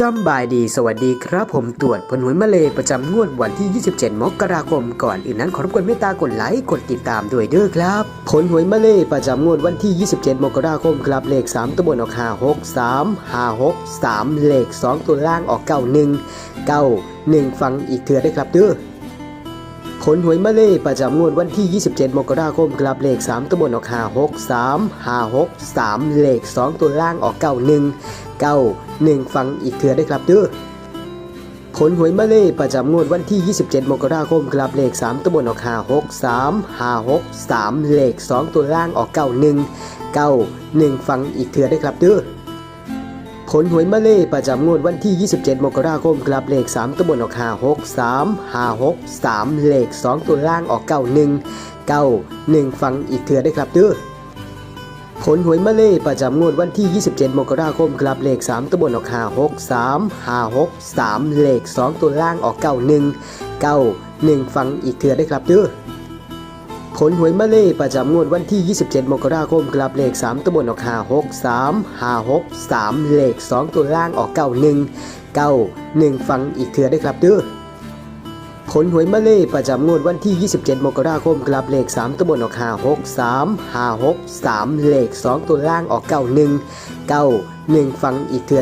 สำบายดี สวัสดีครับผมตรวจผลหวยมาเลยประจำงวดวันที่ 27 มกราคม ก่อนอื่นนั้นขอรบกวนเมตตากดไลค์กดติดตามด้วยเด้อครับ ผลหวยมาเลยประจำงวดวันที่ 27 มกราคมครับเลข 3 ตัวบนออก 5 6 3 5 6 3 เลข 2 ตัวล่างออก 91 9 1 ฟังอีกเถือได้ครับเด้อ ผลหวยมาเล่ประจำงวดวันที่ 27 มกราคมครับเลข 3 ตัวบนออก 5 6 3 5 6 3 เลข 2 ตัวล่างออก 91 9 1 ฟังอีกเถือได้ครับเด้อผลหวยมาเล่ประจำงวดวันที่ 27 มกราคมครับเลข 3 ตัวบนออก 5 6 3 5 6 3 เลข 2 ตัวล่างออก 91 9 1 ฟังอีกเถือได้ครับเด้อ ผลหวยมาเล่ประจำงวดวันที่ 27 มกราคมครับเลข 3 ตัวบนออก 5 6 3 5 6 3 เลข 2 ตัวล่างออก 91 9 1 ฟังอีกเถือได้ครับเด้อผลหวยมาเล่ประจำงวดวันที่ 27 มกราคมครับเลข 3 ตัวบนออก 5 6 3 5 6 3 เลข 2 ตัวล่างออก 91 9 1 ฟังอีกเถือได้ครับเด้อ ผลหวยมาเล่ประจำงวดวันที่ 27 มกราคมครับเลข 3ตัวบนออก5 6 3 5 6 3 เลข 2 ตัวล่างออก 91 9 1 ฟังอีกเถือได้ครับเด้อผลหวยมาเล่ประจำงวดวันที่ 27 มกราคมครับเลข 3ตัวบนออก5 6 3 5 6 3 เลข 2 ตัวล่างออก 91 9 1 ฟังอีกเถือ